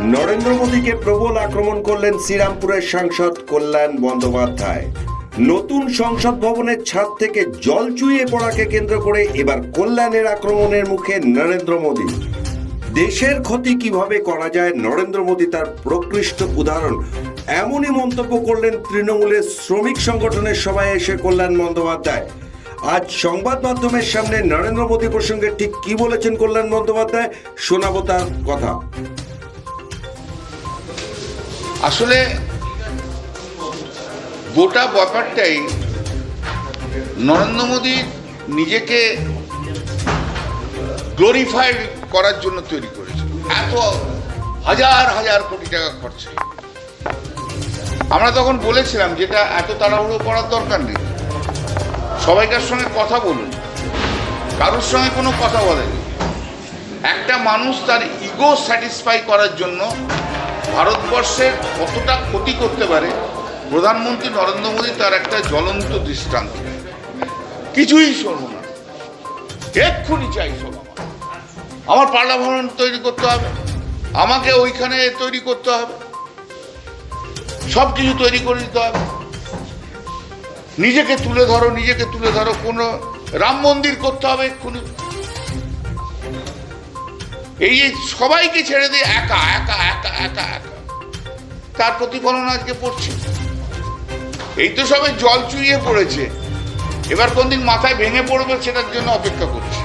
নরেন্দ্র মোদীকে প্রবল আক্রমণ করলেন শ্রীরামপুরের সাংসদ কল্যাণ বন্দ্যোপাধ্যায়। নতুন সংসদ ভবনের ছাদ থেকে জল চুইয়ে পড়াকে কেন্দ্র করে এবার কল্যাণের আক্রমণের মুখে নরেন্দ্র মোদী। দেশের ক্ষতি কীভাবে করা যায়? নরেন্দ্র মোদী তার প্রকৃষ্ট উদাহরণ। এমনই মন্তব্য করলেন তৃণমূলের শ্রমিক সংগঠনের সভায় এসে কল্যাণ বন্দ্যোপাধ্যায়। আজ সংবাদ মাধ্যমের সামনে নরেন্দ্র মোদী প্রসঙ্গে ঠিক কি বলেছেন কল্যাণ বন্দ্যোপাধ্যায়? শোনাবো তার কথা। আসলে গোটা ব্যাপারটাই নরেন্দ্র মোদী নিজেকে গ্লোরিফাইড করার জন্য তৈরি করেছে। এত হাজার হাজার কোটি টাকা খরচা। আমরা তখন বলেছিলাম যেটা এত তাড়াহুড়ো করার দরকার নেই। সবাইকার সঙ্গে কথা বলুন। কারোর সঙ্গে কোনো কথা বলেনি। একটা মানুষ তার ইগো স্যাটিসফাই করার জন্য ভারতবর্ষের কতটা ক্ষতি করতে পারে? প্রধানমন্ত্রী নরেন্দ্র মোদী তার একটা জ্বলন্ত দৃষ্টান্ত। কিছুই শোনো না। এক্ষুনি চাই শোনো। আমার পার্লা ভবন তৈরি করতে হবে। আমাকে ওইখানে তৈরি করতে হবে। সব কিছু তৈরি করে দিতে হবে। নিজেকে তুলে ধরো, নিজেকে তুলে ধরো। কোনো রাম মন্দির করতে হবে এক্ষুনি। এই যে সবাইকে ছেড়ে দিয়ে একা একা একা একা একা। তার প্রতিফলন আজকে পড়ছে। এই তো সবে জল চুইয়ে পড়েছে। এবার কোনদিন মাথায় ভেঙে পড়বে, সেটার জন্য অপেক্ষা করছে।